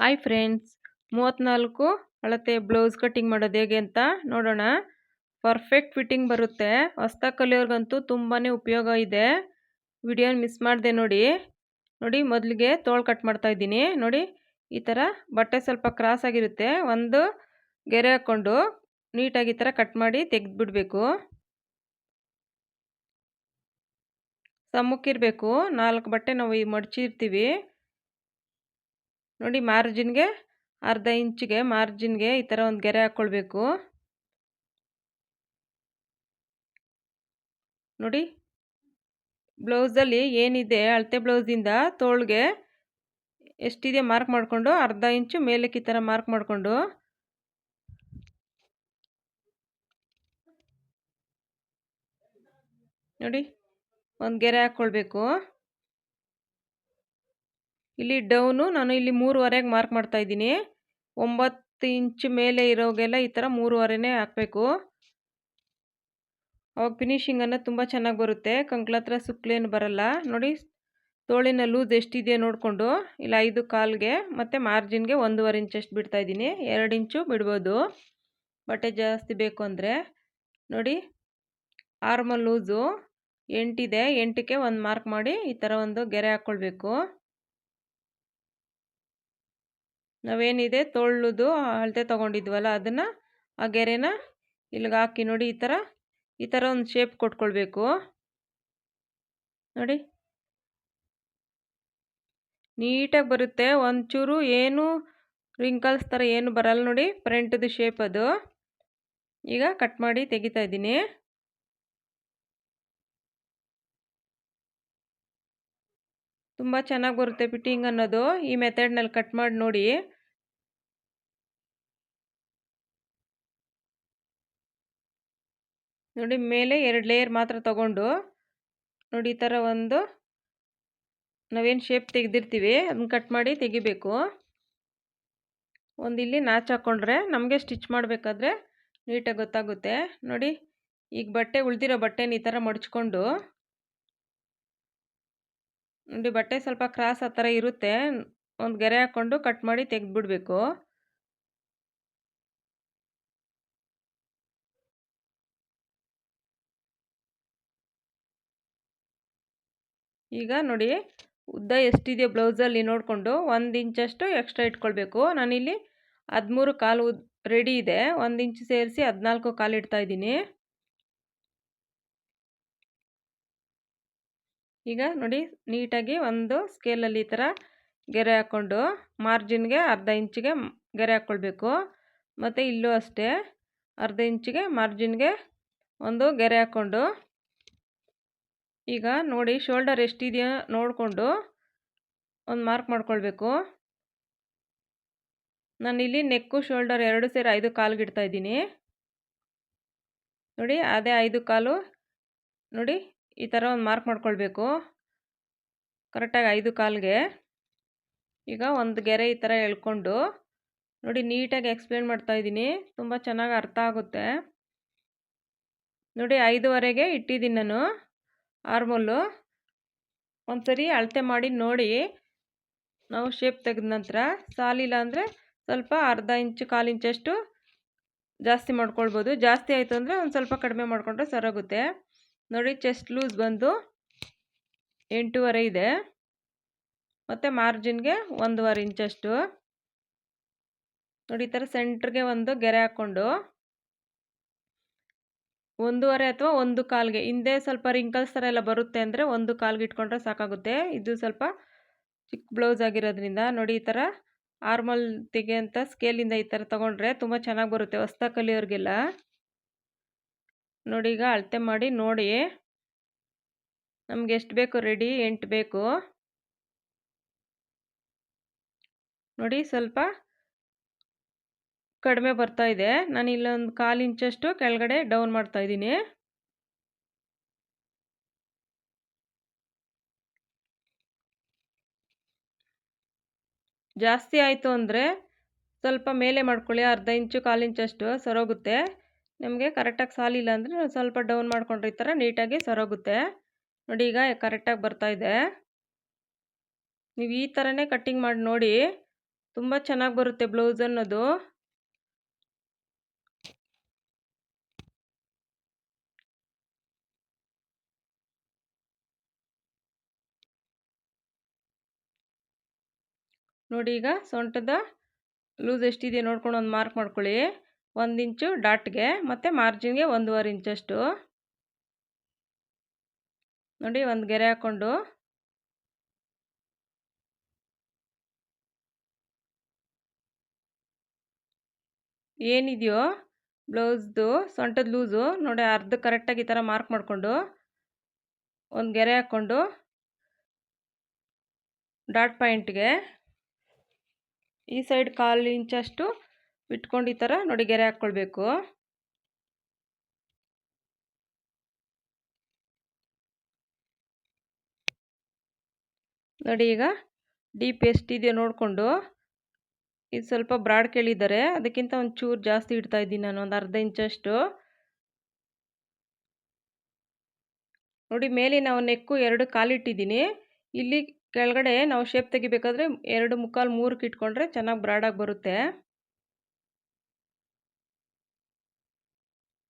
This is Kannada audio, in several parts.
ಹಾಯ್ ಫ್ರೆಂಡ್ಸ್ ಮೂವತ್ತ್ನಾಲ್ಕು ಅಳತೆ ಬ್ಲೌಸ್ ಕಟ್ಟಿಂಗ್ ಮಾಡೋದು ಹೇಗೆ ಅಂತ ನೋಡೋಣ. ಪರ್ಫೆಕ್ಟ್ ಫಿಟ್ಟಿಂಗ್ ಬರುತ್ತೆ. ಹೊಸ್ತ ಕಲಿಯೋರ್ಗಂತೂ ತುಂಬಾ ಉಪಯೋಗ ಇದೆ. ವಿಡಿಯೋನ ಮಿಸ್ ಮಾಡಿದೆ ನೋಡಿ. ನೋಡಿ ಮೊದಲಿಗೆ ತೋಳು ಕಟ್ ಮಾಡ್ತಾ ಇದ್ದೀನಿ. ನೋಡಿ ಈ ಥರ ಬಟ್ಟೆ ಸ್ವಲ್ಪ ಕ್ರಾಸ್ ಆಗಿರುತ್ತೆ. ಒಂದು ಗೆರೆ ಹಾಕ್ಕೊಂಡು ನೀಟಾಗಿ ಈ ಥರ ಕಟ್ ಮಾಡಿ ತೆಗೆದುಬಿಡಬೇಕು. ಸಮ್ಮಕ್ಕಿರಬೇಕು ನಾಲ್ಕು ಬಟ್ಟೆ ನಾವು ಈ ಮಡಚಿರ್ತೀವಿ. ನೋಡಿ ಮಾರ್ಜಿನ್ಗೆ ಅರ್ಧ ಇಂಚಿಗೆ ಮಾರ್ಜಿನ್ಗೆ ಈ ಥರ ಒಂದು ಗೆರೆ ಹಾಕ್ಕೊಳ್ಬೇಕು ನೋಡಿ ಬ್ಲೌಸಲ್ಲಿ ಏನಿದೆ ಅಳತೆ ಬ್ಲೌಸಿಂದ ತೋಳ್ಗೆ ಎಷ್ಟಿದೆ ಮಾರ್ಕ್ ಮಾಡಿಕೊಂಡು ಅರ್ಧ ಇಂಚು ಮೇಲಕ್ಕೆ ಈ ಥರ ಮಾರ್ಕ್ ಮಾಡಿಕೊಂಡು. ನೋಡಿ ಒಂದು ಗೆರೆ ಹಾಕ್ಕೊಳ್ಬೇಕು ಇಲ್ಲಿ ಡೌನು, ನಾನು ಇಲ್ಲಿ ಮೂರುವರೆಗೆ ಮಾರ್ಕ್ ಮಾಡ್ತಾ ಇದ್ದೀನಿ. ಒಂಬತ್ತು ಇಂಚ್ ಮೇಲೆ ಇರೋಗೆಲ್ಲ ಈ ಥರ ಮೂರುವರೆನೇ ಹಾಕಬೇಕು. ಅವಾಗ ಫಿನಿಷಿಂಗನ್ನು ತುಂಬ ಚೆನ್ನಾಗಿ ಬರುತ್ತೆ. ಕಂಕ್ಳ ಹತ್ರ ಸುಕ್ಲೇನು ಬರಲ್ಲ. ನೋಡಿ, ತೋಳಿನ ಲೂಸ್ ಎಷ್ಟಿದೆ ನೋಡಿಕೊಂಡು, ಇಲ್ಲ ಐದು ಕಾಲ್ಗೆ, ಮತ್ತು ಮಾರ್ಜಿನ್ಗೆ ಒಂದೂವರೆ ಇಂಚಷ್ಟು ಬಿಡ್ತಾ ಇದ್ದೀನಿ. ಎರಡು ಇಂಚು ಬಿಡ್ಬೋದು. ಬಟ್ಟೆ ಜಾಸ್ತಿ ಬೇಕು ಅಂದರೆ. ನೋಡಿ ಆರ್ಮಲ್ ಲೂಸು, ಎಂಟಿದೆ. ಎಂಟಕ್ಕೆ ಒಂದು ಮಾರ್ಕ್ ಮಾಡಿ ಈ ಥರ ಒಂದು ಗೆರೆ ಹಾಕ್ಕೊಳ್ಬೇಕು. ನಾವೇನಿದೆ ತೊಳ್ಳುದು ಅಳತೆ ತೊಗೊಂಡಿದ್ವಲ್ಲ ಅದನ್ನು, ಆ ಗೆರೆನ ಇಲ್ಲಿಗೆ ಹಾಕಿ ನೋಡಿ ಈ ಥರ ಈ ಥರ ಒಂದು ಶೇಪ್ ಕೊಟ್ಕೊಳ್ಬೇಕು. ನೋಡಿ. ನೀಟಾಗಿ ಬರುತ್ತೆ, ಒಂಚೂರು ಏನು ರಿಂಕಲ್ಸ್ ಥರ ಏನು ಬರಲ್ಲ ನೋಡಿ ಫ್ರಂಟ್ದು ಶೇಪ್ ಅದು. ಈಗ ಕಟ್ ಮಾಡಿ ತೆಗಿತಾ ಇದ್ದೀನಿ. ತುಂಬ ಚೆನ್ನಾಗಿ ಬರುತ್ತೆ ಫಿಟ್ಟಿಂಗ್ ಅನ್ನೋದು. ಈ ಮೆಥಡ್ನಲ್ಲಿ ಕಟ್ ಮಾಡಿ ನೋಡಿ. ನೋಡಿ, ಮೇಲೆ ಎರಡು ಲೇಯರ್ ಮಾತ್ರ ತಗೊಂಡು ನೋಡಿ, ಈ ಥರ ಒಂದು ನಾವೇನು ಶೇಪ್ ತೆಗೆದಿರ್ತೀವಿ ಅದನ್ನ ಕಟ್ ಮಾಡಿ ತೆಗಿಬೇಕು. ಒಂದು ಇಲ್ಲಿ ನಾಚ್ ಹಾಕ್ಕೊಂಡ್ರೆ ನಮಗೆ ಸ್ಟಿಚ್ ಮಾಡಬೇಕಾದ್ರೆ ನೀಟಾಗಿ ಗೊತ್ತಾಗುತ್ತೆ. ನೋಡಿ, ಈಗ ಬಟ್ಟೆ ಉಳಿದಿರೋ ಬಟ್ಟೆನ ಈ ಥರ ಮಡ್ಚ್ಕೊಂಡು ನೋಡಿ ಬಟ್ಟೆ ಸ್ವಲ್ಪ ಕ್ರಾಸ್ ಆ ಥರ ಇರುತ್ತೆ. ಒಂದು ಗೆರೆ ಹಾಕ್ಕೊಂಡು ಕಟ್ ಮಾಡಿ ತೆಗೆದ್ಬಿಡ್ಬೇಕು. ಈಗ ನೋಡಿ ಉದ್ದ ಎಷ್ಟಿದೆಯೋ ಬ್ಲೌಸಲ್ಲಿ ನೋಡಿಕೊಂಡು ಒಂದು ಇಂಚಷ್ಟು ಎಕ್ಸ್ಟ್ರಾ ಇಟ್ಕೊಳ್ಬೇಕು. ನಾನಿಲ್ಲಿ ಹದಿಮೂರು ಕಾಲು ರೆಡಿ ಇದೆ. ಒಂದು ಇಂಚು ಸೇರಿಸಿ ಹದಿನಾಲ್ಕು ಕಾಲು ಇಡ್ತಾ ಇದ್ದೀನಿ. ಈಗ ನೋಡಿ ನೀಟಾಗಿ ಒಂದು ಸ್ಕೇಲಲ್ಲಿ ಈ ಥರ ಗೆರೆ ಹಾಕ್ಕೊಂಡು ಮಾರ್ಜಿನ್ಗೆ ಅರ್ಧ ಇಂಚಿಗೆ ಗೆರೆ ಹಾಕ್ಕೊಳ್ಬೇಕು. ಮತ್ತು ಇಲ್ಲೂ ಅಷ್ಟೇ ಅರ್ಧ ಇಂಚಿಗೆ ಮಾರ್ಜಿನ್ಗೆ ಒಂದು ಗೆರೆ ಹಾಕ್ಕೊಂಡು ಈಗ ನೋಡಿ ಶೋಲ್ಡರ್ ಎಷ್ಟಿದೆಯೋ ನೋಡಿಕೊಂಡು ಒಂದು ಮಾರ್ಕ್ ಮಾಡ್ಕೊಳ್ಬೇಕು. ನಾನಿಲ್ಲಿ ನೆಕ್ಕು ಶೋಲ್ಡರ್ ಎರಡು ಸೇರಿ ಐದು ಕಾಲಿಗೆ ಇದ್ದೀನಿ. ನೋಡಿ ಅದೇ ಐದು ಕಾಲು ನೋಡಿ ಈ ಥರ ಒಂದು ಮಾರ್ಕ್ ಮಾಡ್ಕೊಳ್ಬೇಕು. ಕರೆಕ್ಟಾಗಿ ಐದು ಕಾಲ್ಗೆ. ಈಗ ಒಂದು ಗೆರೆ ಈ ಥರ ಎಳ್ಕೊಂಡು, ನೋಡಿ ನೀಟಾಗಿ ಎಕ್ಸ್ಪ್ಲೇನ್ ಮಾಡ್ತಾ ಇದ್ದೀನಿ. ತುಂಬ ಚೆನ್ನಾಗಿ ಅರ್ಥ ಆಗುತ್ತೆ. ನೋಡಿ ಐದುವರೆಗೆ ಇಟ್ಟಿದ್ದೀನಿ ನಾನು ಆರ್ಮಲ್ಲು. ಒಂದು ಸರಿ ಅಳತೆ ಮಾಡಿ ನೋಡಿ. ನಾವು ಶೇಪ್ ತೆಗೆದ ನಂತರ ಸಾಲಿಲ್ಲ ಅಂದರೆ ಸ್ವಲ್ಪ ಅರ್ಧ ಇಂಚು, ಕಾಲು ಇಂಚಷ್ಟು ಜಾಸ್ತಿ ಮಾಡ್ಕೊಳ್ಬೋದು. ಜಾಸ್ತಿ ಆಯಿತು ಅಂದರೆ ಒಂದು ಸ್ವಲ್ಪ ಕಡಿಮೆ ಮಾಡಿಕೊಂಡ್ರೆ ಸರೋಗುತ್ತೆ ನೋಡಿ ಚೆಸ್ಟ್ ಲೂಸ್ ಬಂದು ಎಂಟೂವರೆ ಇದೆ. ಮತ್ತು ಮಾರ್ಜಿನ್ಗೆ ಒಂದೂವರೆ ಇಂಚಷ್ಟು. ನೋಡಿ, ಈ ಥರ ಸೆಂಟ್ರ್ಗೆ ಒಂದು ಗೆರೆ ಹಾಕ್ಕೊಂಡು. ಒಂದೂವರೆ ಅಥವಾ ಒಂದು ಕಾಲ್ಗೆ, ಹಿಂದೆ ಸ್ವಲ್ಪ ರಿಂಕಲ್ಸ್ ಥರ ಎಲ್ಲ ಬರುತ್ತೆ ಅಂದರೆ ಒಂದು ಕಾಲ್ಗೆ ಇಟ್ಕೊಂಡ್ರೆ ಸಾಕಾಗುತ್ತೆ. ಇದು ಸ್ವಲ್ಪ ಚಿಕ್ಕ ಬ್ಲೌಸ್ ಆಗಿರೋದ್ರಿಂದ. ನೋಡಿ, ಈ ಥರ ಆರ್ಮಲ್ ತೆಗೆಯಂಥ ಸ್ಕೇಲಿಂದ ಈ ಥರ ತೊಗೊಂಡ್ರೆ ತುಂಬ ಚೆನ್ನಾಗಿ ಬರುತ್ತೆ ಹೊಸ್ತಾ ಕಲಿಯೋರಿಗೆಲ್ಲ. ನೋಡಿ ಈಗ ಅಳತೆ ಮಾಡಿ ನೋಡಿ. ನಮ್ಗೆ ಎಷ್ಟು ಬೇಕು ರೆಡಿ ಎಂಟು ಬೇಕು. ನೋಡಿ ಸ್ವಲ್ಪ ಕಡಿಮೆ ಬರ್ತಾ ಇದೆ. ನಾನು ಇಲ್ಲೊಂದು ಕಾಲು ಇಂಚಷ್ಟು ಕೆಳಗಡೆ ಡೌನ್ ಮಾಡ್ತಾ ಇದ್ದೀನಿ. ಜಾಸ್ತಿ ಆಯಿತು ಅಂದರೆ ಸ್ವಲ್ಪ ಮೇಲೆ ಮಾಡ್ಕೊಳ್ಳಿ. ಅರ್ಧ ಇಂಚು, ಕಾಲು ಇಂಚಷ್ಟು ಸರೋಗುತ್ತೆ. ನಿಮಗೆ ಕರೆಕ್ಟಾಗಿ ಸಾಲಿಲ್ಲ ಅಂದರೆ ಸ್ವಲ್ಪ ಡೌನ್ ಮಾಡ್ಕೊಂಡ್ರೆ ಈ ಥರ ನೀಟಾಗಿ ಸರೋಗುತ್ತೆ. ನೋಡಿ ಈಗ ಕರೆಕ್ಟಾಗಿ ಇದೆ. ನೀವು ಈ ಥರನೇ ಕಟ್ಟಿಂಗ್ ಮಾಡಿ ನೋಡಿ ತುಂಬ ಚೆನ್ನಾಗಿ ಬರುತ್ತೆ ಬ್ಲೌಸ್ ಅನ್ನೋದು. ನೋಡಿ ಈಗ ಸೊಂಟದ ಲೂಸ್ ಎಷ್ಟಿದೆ ನೋಡ್ಕೊಂಡು ಒಂದು ಮಾರ್ಕ್ ಮಾಡ್ಕೊಳ್ಳಿ. ಒಂದು ಇಂಚು ಡಾಟ್ಗೆ ಮತ್ತು ಮಾರ್ಜಿನ್ಗೆ ಒಂದೂವರೆ ಇಂಚಷ್ಟು. ನೋಡಿ ಒಂದು ಗೆರೆ ಹಾಕ್ಕೊಂಡು ಏನಿದೆಯೋ ಬ್ಲೌಸ್ದು, ಸೊಂಟದ ಲೂಸು, ನೋಡಿ ಅರ್ಧ ಕರೆಕ್ಟಾಗಿ ಈ ಥರ ಮಾರ್ಕ್ ಮಾಡಿಕೊಂಡು. ಒಂದು ಗೆರೆ ಹಾಕ್ಕೊಂಡು ಡಾಟ್ ಪಾಯಿಂಟ್ಗೆ. ಈ ಸೈಡ್ ಕಾಲು ಇಂಚಷ್ಟು ಬಿಟ್ಕೊಂಡು ಈ ಥರ ನೋಡಿ ಗೆರೆ ಹಾಕ್ಕೊಳ್ಬೇಕು. ನೋಡಿ ಈಗ ಡೀಪ್ ಎಷ್ಟಿದೆಯೋ ನೋಡಿಕೊಂಡು. ಇದು ಸ್ವಲ್ಪ ಬ್ರಾಡ್ ಕೇಳಿದ್ದಾರೆ ಅದಕ್ಕಿಂತ ಒಂದು ಚೂರು ಜಾಸ್ತಿ ಇಡ್ತಾ ಇದ್ದೀನಿ ನಾನು, ಒಂದು ಅರ್ಧ ಇಂಚಷ್ಟು. ನೋಡಿ ಮೇಲೆ ನಾವು ನೆಕ್ಕು ಎರಡು ಕಾಲಿಟ್ಟಿದ್ದೀನಿ. ಇಲ್ಲಿ ಕೆಳಗಡೆ ನಾವು ಶೇಪ್ ತೆಗಿಬೇಕಾದ್ರೆ ಎರಡು ಮುಕ್ಕಾಲು ಮೂರಕ್ಕೆ ಇಟ್ಕೊಂಡ್ರೆ ಚೆನ್ನಾಗಿ ಬ್ರಾಡಾಗಿ ಬರುತ್ತೆ.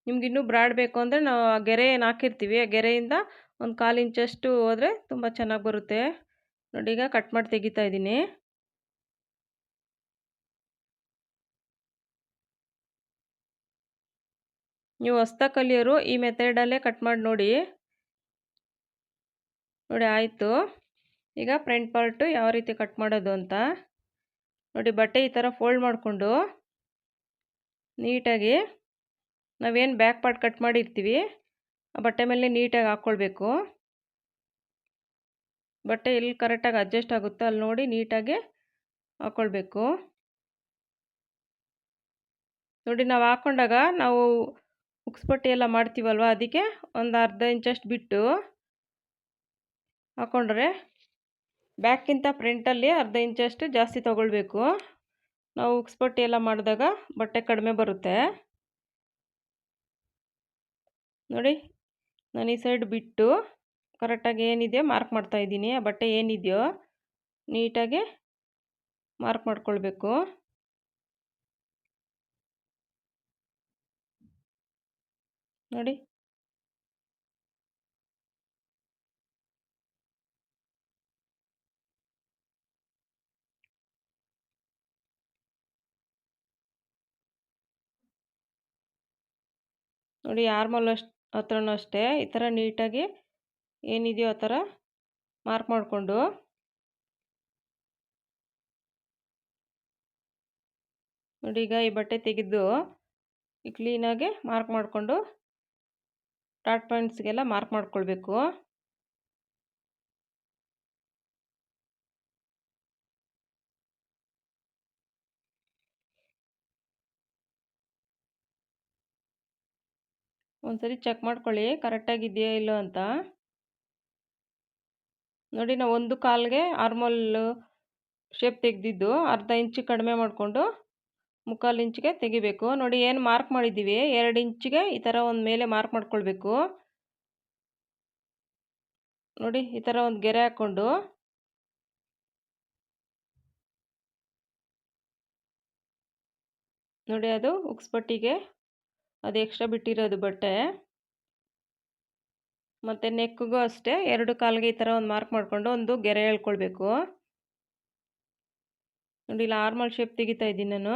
ನಿಮ್ಗೆ ಇನ್ನೂ ಬ್ರಾಡ್ ಬೇಕು ಅಂದರೆ ನಾವು ಆ ಗೆರೆ ಏನು ಹಾಕಿರ್ತೀವಿ. ಆ ಗೆರೆಯಿಂದ ಒಂದು ಕಾಲು ಇಂಚಷ್ಟು ಹೋದರೆ ತುಂಬ ಚೆನ್ನಾಗಿ ಬರುತ್ತೆ. ನೋಡಿ, ಈಗ ಕಟ್ ಮಾಡಿ ತೆಗಿತಾ ಇದ್ದೀನಿ. ನೀವು ಹೊಸ್ತ ಕಲಿಯೋರು ಈ ಮೆಥಡಲ್ಲೇ ಕಟ್ ಮಾಡಿ ನೋಡಿ. ನೋಡಿ, ಆಯಿತು. ಈಗ ಫ್ರಂಟ್ ಪಾರ್ಟು ಯಾವ ರೀತಿ ಕಟ್ ಮಾಡೋದು ಅಂತ. ನೋಡಿ, ಬಟ್ಟೆ ಈ ಥರ ಫೋಲ್ಡ್ ಮಾಡಿಕೊಂಡು ನೀಟಾಗಿ ನಾವೇನು ಬ್ಯಾಕ್ ಪಾರ್ಟ್ ಕಟ್ ಮಾಡಿರ್ತೀವಿ, ಆ ಬಟ್ಟೆ ಮೇಲೆ ನೀಟಾಗಿ ಹಾಕ್ಕೊಳ್ಬೇಕು. ಬಟ್ಟೆ ಎಲ್ಲಿ ಕರೆಕ್ಟಾಗಿ ಅಡ್ಜಸ್ಟ್ ಆಗುತ್ತೋ ಅಲ್ಲಿ ನೋಡಿ ನೀಟಾಗಿ ಹಾಕ್ಕೊಳ್ಬೇಕು. ನೋಡಿ ನಾವು ಹಾಕ್ಕೊಂಡಾಗ ನಾವು ಉಕ್ಸ್ಪಟ್ಟಿ ಎಲ್ಲ ಮಾಡ್ತೀವಲ್ವ ಅದಕ್ಕೆ, ಒಂದು ಅರ್ಧ ಇಂಚಷ್ಟು ಬಿಟ್ಟು ಹಾಕ್ಕೊಂಡ್ರೆ ಬ್ಯಾಕ್ಗಿಂತ ಫ್ರಂಟಲ್ಲಿ ಅರ್ಧ ಇಂಚಷ್ಟು ಜಾಸ್ತಿ ತೊಗೊಳ್ಬೇಕು. ನಾವು ಉಕ್ಸ್ಪಟ್ಟಿ ಎಲ್ಲ ಮಾಡಿದಾಗ ಬಟ್ಟೆ ಕಡಿಮೆ ಬರುತ್ತೆ. ನೋಡಿ, ನಾನು ಈ ಸೈಡ್ ಬಿಟ್ಟು ಕರೆಕ್ಟಾಗಿ ಏನಿದೆಯೋ ಮಾರ್ಕ್ ಮಾಡ್ತಾ ಇದ್ದೀನಿ. ಆ ಬಟ್ಟೆ ಏನಿದೆಯೋ ನೀಟಾಗಿ ಮಾರ್ಕ್ ಮಾಡ್ಕೊಳ್ಬೇಕು. ನೋಡಿ. ನೋಡಿ ಆರ್ಮಲ್ ಅಷ್ಟು ಹತ್ರನೂ ಅಷ್ಟೇ, ಈ ಥರ ನೀಟಾಗಿ ಏನಿದೆಯೋ ಆ ಥರ ಮಾರ್ಕ್ ಮಾಡಿಕೊಂಡು. ನೋಡಿ ಈಗ ಈ ಬಟ್ಟೆ ತೆಗೆದು ಈ ಕ್ಲೀನಾಗಿ ಮಾರ್ಕ್ ಮಾಡಿಕೊಂಡು ಟಾಟ್ ಪಾಯಿಂಟ್ಸ್ಗೆಲ್ಲ ಮಾರ್ಕ್ ಮಾಡ್ಕೊಳ್ಬೇಕು. ಒಂದ್ಸರಿ ಚೆಕ್ ಮಾಡ್ಕೊಳ್ಳಿ ಕರೆಕ್ಟಾಗಿದೆಯಾ ಇಲ್ಲೋ ಅಂತ. ನೋಡಿ ನಾವು ಒಂದು ಕಾಲಿಗೆ ಆರ್ಮಲ್ ಶೇಪ್ ತೆಗೆದಿದ್ದು, ಅರ್ಧ ಇಂಚು ಕಡಿಮೆ ಮಾಡಿಕೊಂಡು ಮುಕ್ಕಾಲು ಇಂಚಿಗೆ ತೆಗಿಬೇಕು. ನೋಡಿ ಏನು ಮಾರ್ಕ್ ಮಾಡಿದ್ದೀವಿ? ಎರಡು ಇಂಚಿಗೆ ಈ ಥರ ಒಂದು ಮೇಲೆ ಮಾರ್ಕ್ ಮಾಡ್ಕೊಳ್ಬೇಕು. ನೋಡಿ ಈ ಥರ ಒಂದು ಗೆರೆ ಹಾಕ್ಕೊಂಡು. ನೋಡಿ ಅದು ಉಕ್ಸ್ಪಟ್ಟಿಗೆ ಅದು ಎಕ್ಸ್ಟ್ರಾ ಬಿಟ್ಟಿರೋದು ಬಟ್ಟೆ. ಮತ್ತು ನೆಕ್ಗೂ ಅಷ್ಟೇ, ಎರಡು ಕಾಲಿಗೆ ಈ ಥರ ಒಂದು ಮಾರ್ಕ್ ಮಾಡಿಕೊಂಡು ಒಂದು ಗೆರೆ ಹೇಳ್ಕೊಳ್ಬೇಕು. ನೋಡಿ ಇಲ್ಲಿ ಆರ್ಮಲ್ ಶೇಪ್ ತೆಗಿತಾ ಇದ್ದೀನಿ ನಾನು.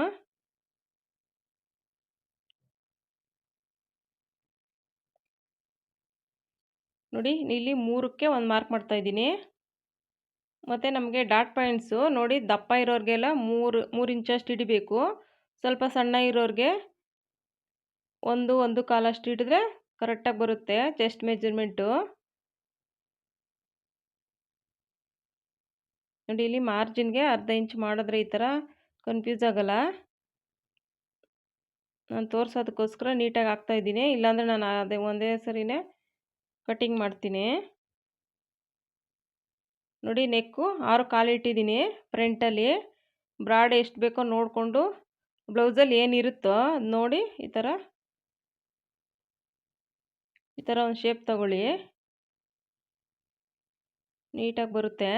ನೋಡಿ, ಇಲ್ಲಿ ಮೂರಕ್ಕೆ ಒಂದು ಮಾರ್ಕ್ ಮಾಡ್ತಾ ಇದ್ದೀನಿ. ಮತ್ತು ನಮಗೆ ಡಾಟ್ ಪಾಯಿಂಟ್ಸು ನೋಡಿ, ದಪ್ಪ ಇರೋರಿಗೆಲ್ಲ ಮೂರು ಮೂರು ಇಂಚಷ್ಟು ಹಿಡಿಬೇಕು. ಸ್ವಲ್ಪ ಸಣ್ಣ ಇರೋರಿಗೆ ಒಂದು ಒಂದು ಕಾಲಷ್ಟು ಹಿಡಿದ್ರೆ ಕರೆಕ್ಟಾಗಿ ಬರುತ್ತೆ ಚೆಸ್ಟ್ ಮೆಜರ್ಮೆಂಟು ನೋಡಿ, ಇಲ್ಲಿ ಮಾರ್ಜಿನ್ಗೆ ಅರ್ಧ ಇಂಚ್ ಮಾಡಿದ್ರೆ ಈ ಥರ ಕನ್ಫ್ಯೂಸ್ ಆಗಲ್ಲ. ನಾನು ತೋರಿಸೋದಕ್ಕೋಸ್ಕರ ನೀಟಾಗಿ ಹಾಕ್ತಾಯಿದ್ದೀನಿ ಇಲ್ಲಾಂದರೆ ನಾನು ಅದೇ ಒಂದೇ ಸರಿನೇ ಕಟಿಂಗ್ ಮಾಡ್ತೀನಿ. ನೋಡಿ ನೆಕ್ಕು ಆರು ಕಾಲು ಇಟ್ಟಿದ್ದೀನಿ ಫ್ರಂಟಲ್ಲಿ ಬ್ರಾಡ್ ಎಷ್ಟು ಬೇಕೋ ನೋಡಿಕೊಂಡು ಬ್ಲೌಸಲ್ಲಿ ಏನಿರುತ್ತೋ ನೋಡಿ ಈ ಥರ ಈ ಥರ ಒಂದು ಶೇಪ್ ತಗೊಳ್ಳಿ. ನೀಟಾಗಿ ಬರುತ್ತೆ.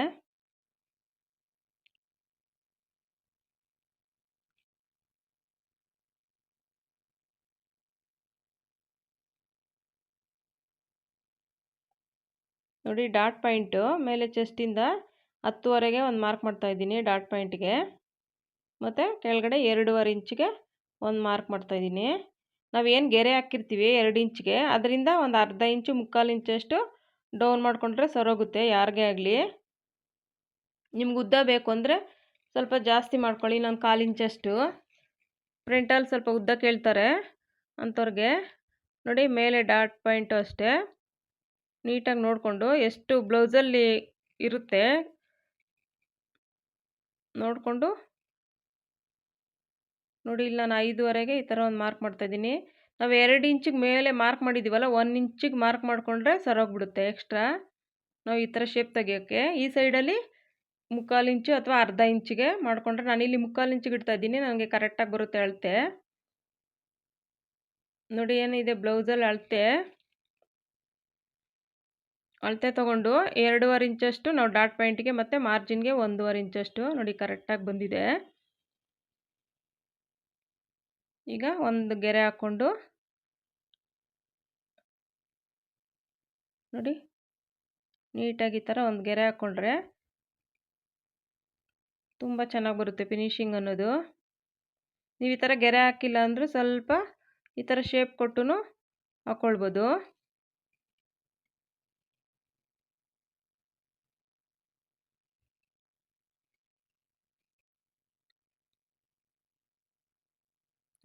ನೋಡಿ ಡಾಟ್ ಪಾಯಿಂಟು ಮೇಲೆ ಚೆಸ್ಟಿಂದ ಹತ್ತುವರೆಗೆ ಒಂದು ಮಾರ್ಕ್ ಮಾಡ್ತಾ ಇದ್ದೀನಿ ಡಾಟ್ ಪಾಯಿಂಟ್ಗೆ. ಮತ್ತು ಕೆಳಗಡೆ ಎರಡೂವರೆ ಇಂಚಿಗೆ ಒಂದು ಮಾರ್ಕ್ ಮಾಡ್ತಾ ಇದ್ದೀನಿ. ನಾವೇನು ಗೆರೆ ಹಾಕಿರ್ತೀವಿ ಎರಡು ಇಂಚಿಗೆ, ಅದರಿಂದ ಒಂದು ಅರ್ಧ ಇಂಚು, ಮುಕ್ಕಾಲು ಇಂಚಷ್ಟು ಡೌನ್ ಮಾಡಿಕೊಂಡ್ರೆ ಸರೋಗುತ್ತೆ, ಯಾರಿಗೇ ಆಗಲಿ. ನಿಮ್ಗೆ ಉದ್ದ ಬೇಕು ಅಂದರೆ ಸ್ವಲ್ಪ ಜಾಸ್ತಿ ಮಾಡ್ಕೊಳ್ಳಿ, ಇನ್ನೊಂದು ಕಾಲು ಇಂಚಷ್ಟು. ಪ್ರಿಂಟಲ್ಲಿ ಸ್ವಲ್ಪ ಉದ್ದ ಕೇಳ್ತಾರೆ ಅಂಥವ್ರಿಗೆ. ನೋಡಿ, ಮೇಲೆ ಡಾಟ್ ಪಾಯಿಂಟು ಅಷ್ಟೇ. ನೀಟಾಗಿ ನೋಡಿಕೊಂಡು ಎಷ್ಟು ಬ್ಲೌಸಲ್ಲಿ ಇರುತ್ತೆ ನೋಡಿಕೊಂಡು ನೋಡಿ ಇಲ್ಲಿ ನಾನು ಐದುವರೆಗೆ ಈ ಥರ ಒಂದು ಮಾರ್ಕ್ ಮಾಡ್ತಾ ಇದ್ದೀನಿ. ನಾವು ಎರಡು ಇಂಚಿಗೆ ಮೇಲೆ ಮಾರ್ಕ್ ಮಾಡಿದ್ದೀವಲ್ಲ ಒನ್ ಇಂಚಿಗೆ ಮಾರ್ಕ್ ಮಾಡಿಕೊಂಡ್ರೆ ಸರೋಗ್ಬಿಡುತ್ತೆ ಎಕ್ಸ್ಟ್ರಾ ನಾವು ಈ ಥರ ಶೇಪ್ ತೆಗಿಯೋಕ್ಕೆ. ಈ ಸೈಡಲ್ಲಿ ಮುಕ್ಕಾಲು ಇಂಚು ಅಥವಾ ಅರ್ಧ ಇಂಚಿಗೆ ಮಾಡಿಕೊಂಡ್ರೆ ನಾನಿಲ್ಲಿ ಮುಕ್ಕಾಲು ಇಂಚಿಗೆ ಇಡ್ತಾ ಇದ್ದೀನಿ, ನನಗೆ ಕರೆಕ್ಟಾಗಿ ಬರುತ್ತೆ ಅಳತೆ. ನೋಡಿ ಏನಿದೆ ಬ್ಲೌಸಲ್ಲಿ ಅಳತೆ. ಅಳತೆ ತೊಗೊಂಡು ಎರಡೂವರೆ ಇಂಚಷ್ಟು, ನಾವು ಡಾಟ್ ಪಾಯಿಂಟಿಗೆ ಮತ್ತು ಮಾರ್ಜಿನ್ಗೆ ಒಂದೂವರೆ ಇಂಚಷ್ಟು ನೋಡಿ ಕರೆಕ್ಟಾಗಿ ಬಂದಿದೆ. ಈಗ ಒಂದು ಗೆರೆ ಹಾಕ್ಕೊಂಡು ನೋಡಿ, ನೀಟಾಗಿ ಈ ಥರ ಒಂದು ಗೆರೆ ಹಾಕ್ಕೊಂಡ್ರೆ ತುಂಬ ಚೆನ್ನಾಗಿ ಬರುತ್ತೆ ಫಿನಿಶಿಂಗ್ ಅನ್ನೋದು. ನೀವು ಈ ಥರ ಗೆರೆ ಹಾಕಿಲ್ಲ ಅಂದರೂ ಸ್ವಲ್ಪ ಈ ಥರ ಶೇಪ್ ಕೊಟ್ಟು ಹಾಕ್ಕೊಳ್ಬೋದು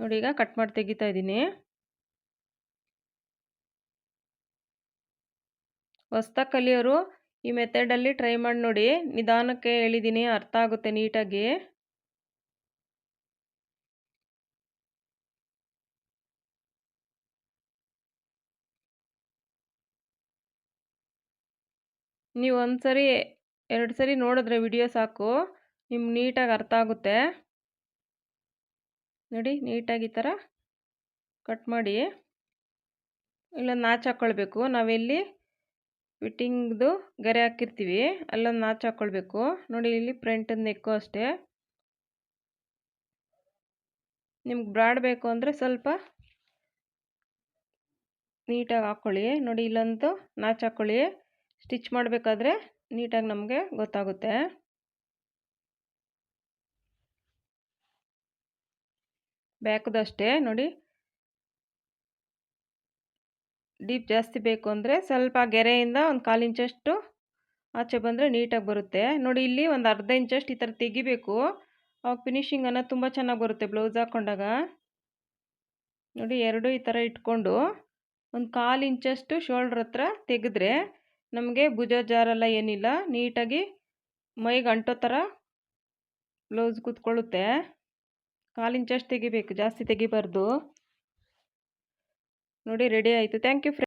ನೋಡಿ ಈಗ ಕಟ್ ಮಾಡಿ ತೆಗಿತಾ ಇದ್ದೀನಿ. ಹೊಸ್ದಾಗಿ ಕಲಿಯೋರು ಈ ಮೆಥಡಲ್ಲಿ ಟ್ರೈ ಮಾಡಿ ನೋಡಿ. ನಿಧಾನಕ್ಕೆ ಹೇಳಿದ್ದೀನಿ ಅರ್ಥ ಆಗುತ್ತೆ ನೀಟಾಗಿ. ನೀವು ಒಂದು ಸರಿ ಎರಡು ಸರಿ ನೋಡಿದ್ರೆ ವಿಡಿಯೋ ಸಾಕು. ನಿಮ್ಗೆ ನೀಟಾಗಿ ಅರ್ಥ ಆಗುತ್ತೆ. ನೋಡಿ, ನೀಟಾಗಿ ಈ ಥರ ಕಟ್ ಮಾಡಿ ಇಲ್ಲೊಂದು ನಾಚು ಹಾಕ್ಕೊಳ್ಬೇಕು ನಾವಿಲ್ಲಿ ಫಿಟ್ಟಿಂಗ್ದು ಗೆರೆ ಹಾಕಿರ್ತೀವಿ, ಅಲ್ಲೊಂದು ನಾಚು ಹಾಕ್ಕೊಳ್ಬೇಕು ನೋಡಿ, ಇಲ್ಲಿ ಫ್ರಂಟದ ನೆಕ್ಕು ಅಷ್ಟೇ. ನಿಮ್ಗೆ ಬ್ರಾಡ್ ಬೇಕು ಅಂದರೆ ಸ್ವಲ್ಪ ನೀಟಾಗಿ ಹಾಕ್ಕೊಳ್ಳಿ ನೋಡಿ, ಇಲ್ಲೊಂದು ನಾಚು ಹಾಕ್ಕೊಳ್ಳಿ ಸ್ಟಿಚ್ ಮಾಡಬೇಕಾದ್ರೆ ನೀಟಾಗಿ ನಮಗೆ ಗೊತ್ತಾಗುತ್ತೆ. ಬ್ಯಾಕ್ದು ಅಷ್ಟೇ ನೋಡಿ. ಡೀಪ್ ಜಾಸ್ತಿ ಬೇಕು ಅಂದರೆ ಸ್ವಲ್ಪ ಗೆರೆಯಿಂದ ಒಂದು ಕಾಲು ಇಂಚಷ್ಟು ಆಚೆ ಬಂದರೆ ನೀಟಾಗಿ ಬರುತ್ತೆ. ನೋಡಿ ಇಲ್ಲಿ ಒಂದು ಅರ್ಧ ಇಂಚಷ್ಟು ಈ ಥರ ತೆಗಿಬೇಕು. ಅವಾಗ ಫಿನಿಷಿಂಗ್ ಅನ್ನೋದು ತುಂಬ ಚೆನ್ನಾಗಿ ಬರುತ್ತೆ ಬ್ಲೌಸ್ ಹಾಕ್ಕೊಂಡಾಗ ನೋಡಿ ಎರಡು ಈ ಥರ ಇಟ್ಕೊಂಡು ಒಂದು ಕಾಲು ಇಂಚಷ್ಟು ಶೋಲ್ಡ್ರ್ ಹತ್ರ ತೆಗೆದ್ರೆ ನಮಗೆ ಭುಜ ಜಾರೆಲ್ಲ ಏನಿಲ್ಲ, ನೀಟಾಗಿ ಮೈಗೆ ಅಂಟೋ ಥರ ಬ್ಲೌಸ್ ಕೂತ್ಕೊಳ್ಳುತ್ತೆ. ಕಾಲು ಇಂಚಷ್ಟು ತೆಗಿಬೇಕು ಜಾಸ್ತಿ ತೆಗಿಬಾರ್ದು. ನೋಡಿ ರೆಡಿ ಆಯಿತು. Thank you